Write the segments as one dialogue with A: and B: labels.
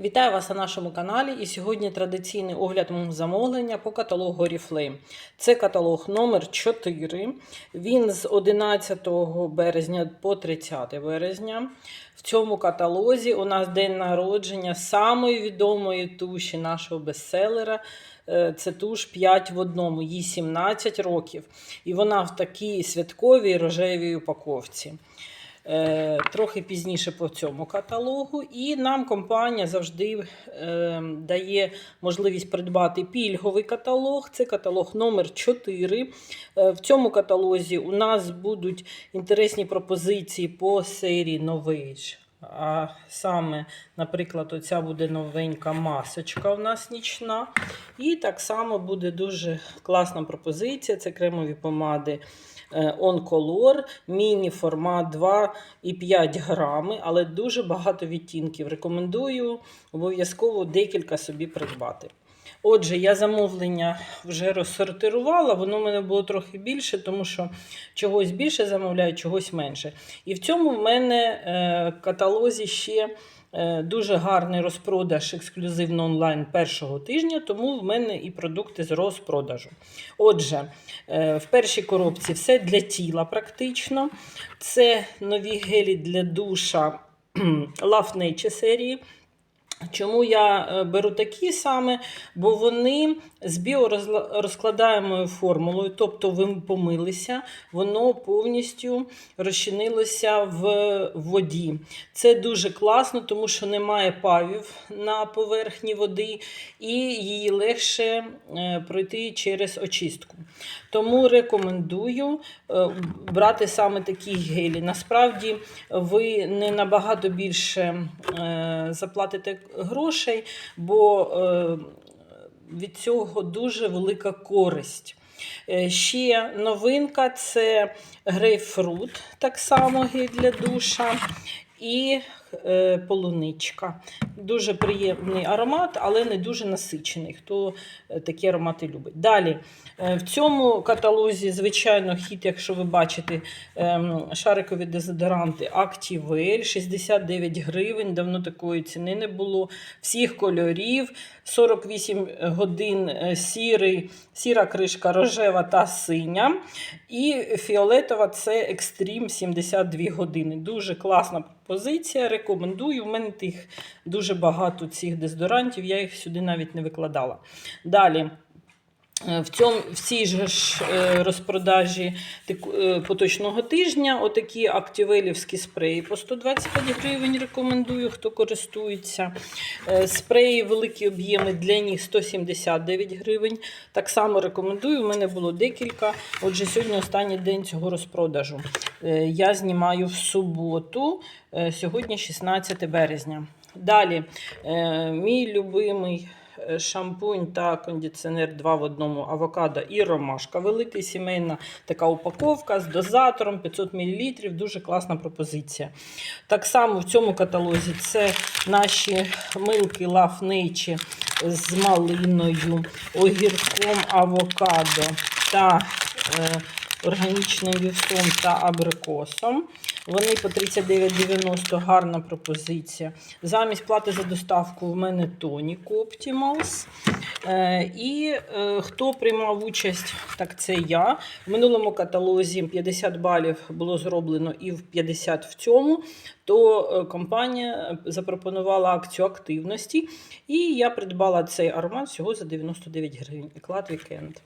A: Вітаю вас на нашому каналі. І сьогодні традиційний огляд мого замовлення по каталогу Oriflame. Це каталог номер 4. Він з 11 березня по 30 березня. В цьому каталозі у нас день народження самої відомої туші нашого бестселера. Е, Це туш 5 в одному, їй 17 років. І вона в такій святковій рожевій упаковці. Е, трохи пізніше по цьому каталогу. І нам компанія завжди е, дає можливість придбати пільговий каталог. Це каталог номер 4. Е, в цьому каталозі у нас будуть інтересні пропозиції по серії Novage. А саме, наприклад, оця буде новенька масочка у нас нічна. І так само буде дуже класна пропозиція. Це кремові помади е, On Color, міні-формат 2,5 грами, але дуже багато відтінків. Рекомендую обов'язково декілька собі придбати. Отже, я замовлення вже розсортирувала, воно в мене було трохи більше, тому що чогось більше замовляю, чогось менше. І в цьому в мене е, каталозі ще е, дуже гарний розпродаж ексклюзивно онлайн першого тижня, тому в мене і продукти з розпродажу. Отже, е, в першій коробці все для тіла практично. Це нові гелі для душа Love Nature серії. Чому я е, беру такі саме? Бо вони з біорозкладаємою формулою, тобто ви помилися, воно повністю розчинилося в воді. Це дуже класно, тому що немає павів на поверхні води, і її легше е, пройти через очистку. Тому рекомендую е, брати саме такі гелі. Насправді ви не набагато більше е, заплатите грошей, бо е, від цього дуже велика користь. Ще новинка це грейпфрут, так само гель для душа. І полуничка. Дуже приємний аромат, але не дуже насичений, хто е, такі аромати любить. Далі, е, в цьому каталозі, звичайно, хіт, якщо ви бачите, ем, шарикові дезодоранти Activel, 69 гривень, давно такої ціни не було. Всіх кольорів, 48 годин е, сірий, сіра кришка рожева та синя. І фіолетова це екстрім 72 години. Дуже класна позиція. Рекомендую. В мене тих дуже багато цих дезодорантів, я їх сюди навіть не викладала. Далі. Е, В, цьому, в цій ж е, розпродажі е, поточного тижня отакі активелівські спреї по 125 гривень рекомендую, хто користується. Спреї великі об'єми для них 179 гривень. Так само рекомендую. У мене було декілька. Отже, сьогодні останній день цього розпродажу. Я знімаю в суботу, сьогодні 16 березня. Далі, мій любимий шампунь та кондиціонер 2 в одному авокадо і ромашка. Великий сімейна така упаковка з дозатором 500 мл. Дуже класна пропозиція. Так само в цьому каталозі це наші милки Nature з малиною, огірком авокадо та е, органічним вівсом та абрикосом. Вони по 39,90 гарна пропозиція. Замість плати за доставку в мене тонік Optimals. Е, і е, хто приймав участь, так це я. В минулому каталозі 50 балів було зроблено і в 50 в цьому. То е, компанія запропонувала акцію активності, і я придбала цей аромат всього за 99 гривень. Еклад Вікенд.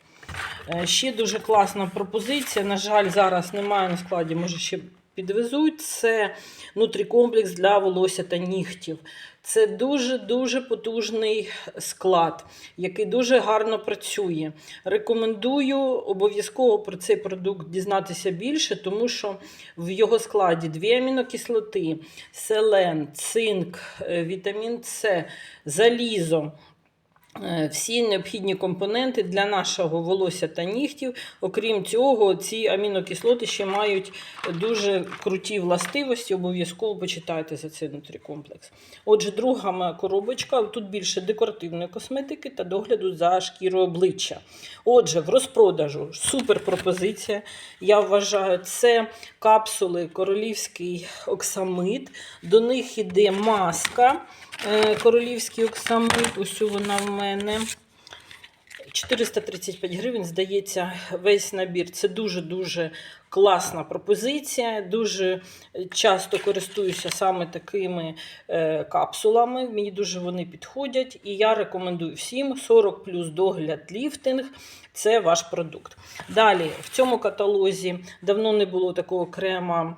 A: Е, Ще дуже класна пропозиція. На жаль, зараз немає на складі, може ще підвезуть. Це нутрікомплекс для волосся та нігтів. Це дуже-дуже потужний склад, який дуже гарно працює. Рекомендую обов'язково про цей продукт дізнатися більше, тому що в його складі дві амінокислоти, селен, цинк, е, вітамін С, залізо. Е, всі необхідні компоненти для нашого волосся та нігтів. Окрім цього, ці амінокислоти ще мають дуже круті властивості. Обов'язково почитайте за цей нутрікомплекс. Отже, друга коробочка. Тут більше декоративної косметики та догляду за шкірою обличчя. Отже, в розпродажу супер пропозиція. Я вважаю, це капсули королівський оксамит. До них іде маска. е, Королівський оксамит. Ось вона в мене. 435 гривень, здається, весь набір. Це дуже-дуже класна пропозиція. Дуже часто користуюся саме такими е, капсулами. Мені дуже вони підходять. І я рекомендую всім 40 плюс догляд ліфтинг. Це ваш продукт. Далі, в цьому каталозі давно не було такого крема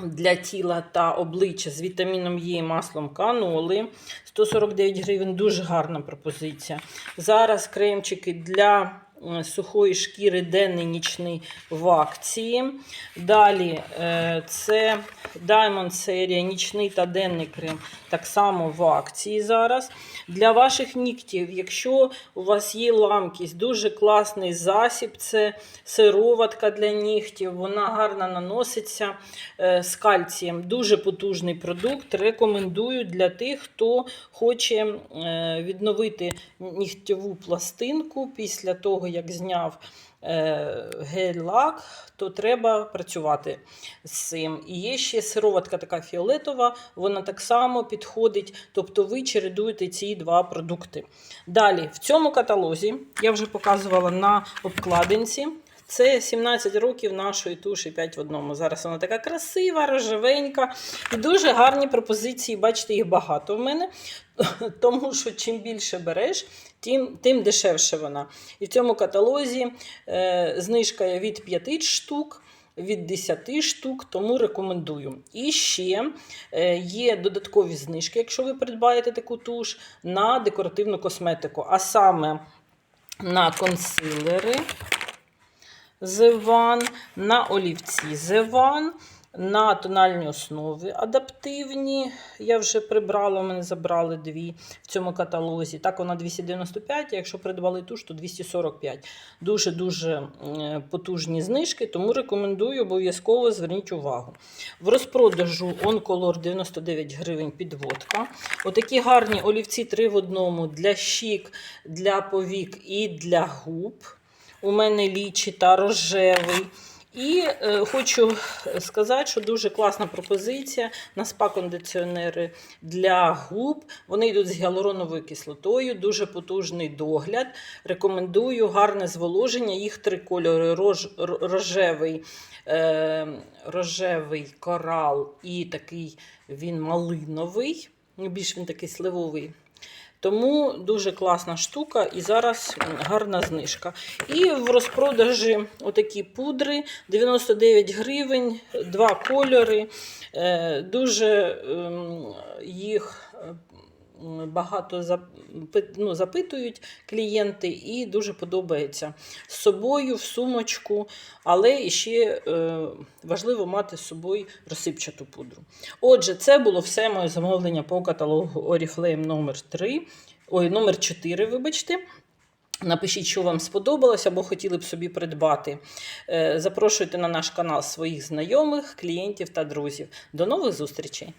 A: для тіла та обличчя з вітаміном Е і маслом каноли. 149 гривень дуже гарна пропозиція. Зараз кремчики для сухої шкіри денний нічний в акції. Далі е, це Diamond серія нічний та денний крем. Так само в акції зараз. Для ваших нігтів, якщо у вас є ламкість, дуже класний засіб, це сироватка для нігтів, вона гарно наноситься е, з кальцієм. Дуже потужний продукт. Рекомендую для тих, хто хоче е, відновити нігтєву пластинку після того, як зняв е, гель-лак, то треба працювати з цим. І є ще сироватка така фіолетова, вона так само підходить. Тобто ви чередуєте ці два продукти. Далі, в цьому каталозі я вже показувала на обкладинці. Це 17 років нашої туші 5 в одному. Зараз вона така красива, рожевенька. І дуже гарні пропозиції. Бачите, їх багато в мене. Тому що чим більше береш, тим, тим дешевше вона. І в цьому каталозі е, знижка від 5 штук. Від 10 штук, тому рекомендую. І ще е, є додаткові знижки, якщо ви придбаєте таку туш, на декоративну косметику, а саме на консилери Зеван, на олівці Зеван, на тональні основи адаптивні. Я вже прибрала, мене забрали дві в цьому каталозі. Так, вона 295, а якщо придбали туш, то 245. Дуже-дуже потужні знижки, тому рекомендую обов'язково зверніть увагу. В розпродажу Oncolor 99 гривень підводка. Отакі гарні олівці 3 в одному для щік, для повік і для губ. У мене лічі та рожевий. І е, хочу сказати, що дуже класна пропозиція на спа-кондиціонери для губ. Вони йдуть з гіалуроновою кислотою, дуже потужний догляд. Рекомендую гарне зволоження. Їх три кольори: рож, рожевий, е, рожевий корал і такий він малиновий. Ну, Більш він такий сливовий. Тому дуже класна штука і зараз гарна знижка. І в розпродажі отакі пудри 99 гривень, два кольори. Е, Дуже ем, їх е, багато ну, запитують клієнти, і дуже подобається з собою в сумочку, але ще е, важливо мати з собою розсипчату пудру. Отже, це було все моє замовлення по каталогу Oriflame номер 3 ой, номер 4, вибачте. Напишіть, що вам сподобалось або хотіли б собі придбати. Е, Запрошуйте на наш канал своїх знайомих, клієнтів та друзів. До нових зустрічей!